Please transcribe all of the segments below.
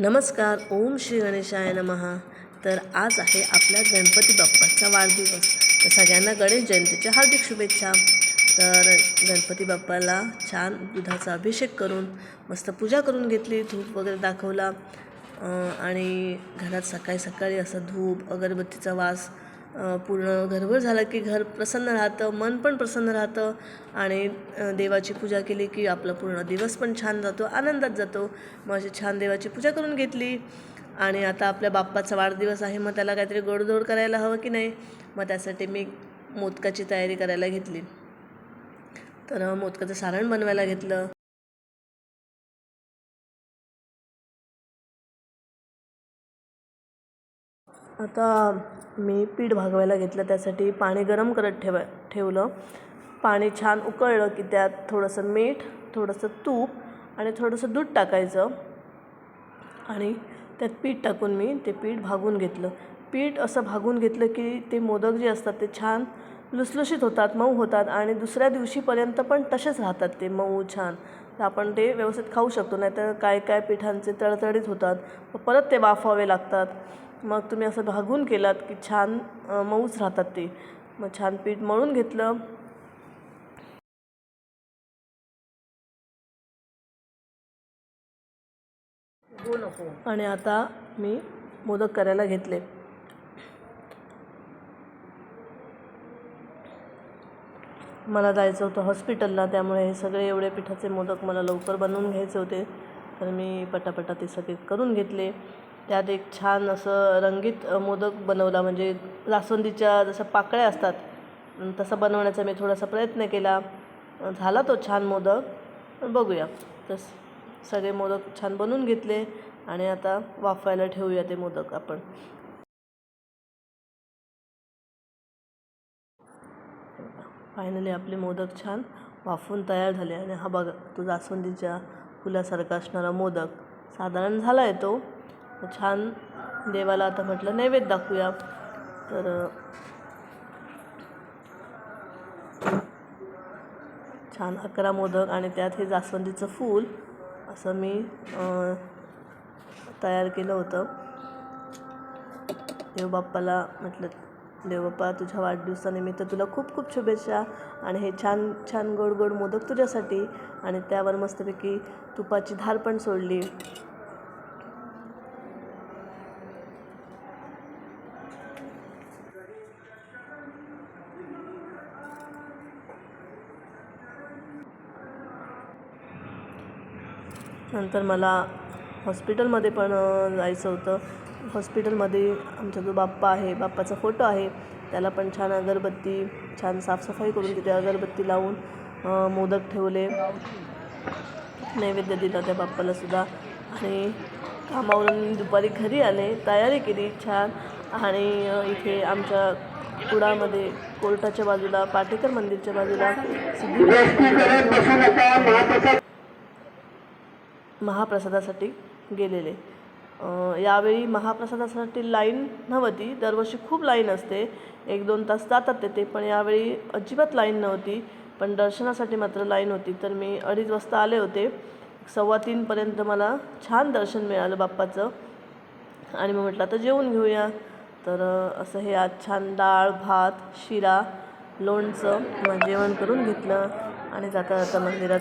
नमस्कार ओम श्री गणेशाय नमहा तर आज आहे आपल्या गणपती बाप्पाचा वाढदिवस. तर सगळ्यांना गणेश जयंतीच्या हार्दिक शुभेच्छा. तर गणपती बाप्पाला छान दुधाचा अभिषेक करून मस्त पूजा करून घेतली धूप वगैरे दाखवला. आणि घरात सकाळी सकाळी असं धूप अगरबत्तीचा वास पूर्ण घरभर झालं की घर प्रसन्न राहतं मन पण प्रसन्न राहतं आणि देवाची पूजा केली की आपला पूर्ण दिवस पण छान जातो आनंदात जातो. मग अशी छान देवाची पूजा करून घेतली आणि आता आपल्या बाप्पाचा वाढदिवस आहे मग त्याला काहीतरी गोडधोड करायला हवं की नाही मग त्यासाठी मी मोदकाची तयारी करायला घेतली. तर मोदकाचं सारण बनवायला घेतलं. आता मी पीठ भागवायला घेतलं त्यासाठी पाणी गरम करत ठेवा ठेवलं. पाणी छान उकळलं की त्यात थोडंसं मीठ थोडंसं तूप आणि थोडंसं दूध टाकायचं. आणि त्यात पीठ टाकून मी ते पीठ भागून घेतलं. पीठ असं भागून घेतलं की ते मोदक जे असतात ते छान लुसलुशीत होतात मऊ होतात आणि दुसऱ्या दिवशीपर्यंत पण तसेच राहतात ते मऊ छान. तर आपण ते व्यवस्थित खाऊ शकतो नाहीतर काय काय पिठांचे तळतळीत होतात. परत ते वाफवावे लागतात. मग तुम्ही असं भागून केलात की छान मऊच राहतात ते. मग छान पीठ मळून घेतलं. आणि आता मी मोदक करायला घेतले. मला जायचं होतं हॉस्पिटलला त्यामुळे हे सगळे एवढे पिठाचे मोदक मला लवकर बनवून घ्यायचे होते. तर मी पटापटा ते सगळे करून घेतले. त्यात एक छान असं रंगीत मोदक बनवला. म्हणजे जास्वंदीच्या जसं पाकळ्या असतात तसं तसा बनवण्याचा मी थोडासा प्रयत्न केला. झाला तो छान मोदक. पण बघूया. तस सगळे मोदक छान बनवून घेतले आणि आता वाफवायला ठेवूया ते मोदक आपण. फायनली आपले मोदक छान वाफवून तयार झाले. आणि हा बघा तो जास्वंदीच्या फुलासारखा असणारा मोदक. साधारण झाला आहे तो. छान देवाला आता म्हटलं नैवेद्य दाखवूया. तर छान अकरा मोदक आणि त्यात हे जास्वंदीचं फूल असं मी तयार केलं होतं. देवबाप्पाला म्हटलं देवबाप्पा तुझ्या वाढदिवसानिमित्त तुला खूप खूप शुभेच्छा आणि हे छान छान गोड गोड मोदक तुझ्यासाठी. आणि त्यावर मस्तपैकी तुपाची धार पण सोडली. नंतर मला हॉस्पिटलमध्ये पण जायचं होतं. हॉस्पिटलमध्ये आमचा जो बाप्पा आहे बाप्पाचा फोटो आहे त्याला पण छान अगरबत्ती छान साफसफाई करून तिथे अगरबत्ती लावून मोदक ठेवले. नैवेद्य दिला त्या बाप्पालासुद्धा आणि कामावरून दुपारी घरी आले तयारी केली छान. आणि इथे आमच्या कुडामध्ये कोर्टाच्या बाजूला पाटेकर मंदिरच्या बाजूला महाप्रसादासाठी गेलेले. यावेळी महाप्रसादासाठी लाईन नव्हती. दरवर्षी खूप लाईन असते. एक दोन तास जातात तेथे पण यावेळी अजिबात लाईन नव्हती. पण दर्शनासाठी मात्र लाईन होती. तर मी अडीच वाजता आले होते. सव्वा तीनपर्यंत मला छान दर्शन मिळालं बाप्पाचं. आणि मग म्हटलं आता जेवून घेऊया. तर असं हे आज छान डाळ भात शिरा लोणचं मग जेवण करून घेतलं. आणि जाता जाता मंदिरात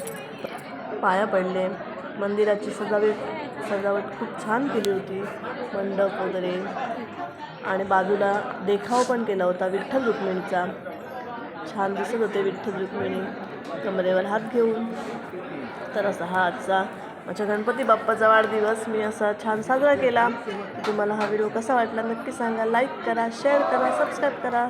पाया पडले. मंदिराची सजावट सजावट खूप छान केली होती. मंडप वगैरे. आणि बाजूला देखाव पण केला होता विठ्ठल रुक्मिणीचा. छान दिसत होते विठ्ठल रुक्मिणी. कमरेवर हात घेऊन. तर असा हा आजचा माझ्या गणपती बाप्पाचा वाढदिवस. मी असा छान साजरा केला. तुम्हाला हा व्हिडिओ कसा वाटला नक्की सांगा. लाईक करा शेअर करा सबस्क्राईब करा.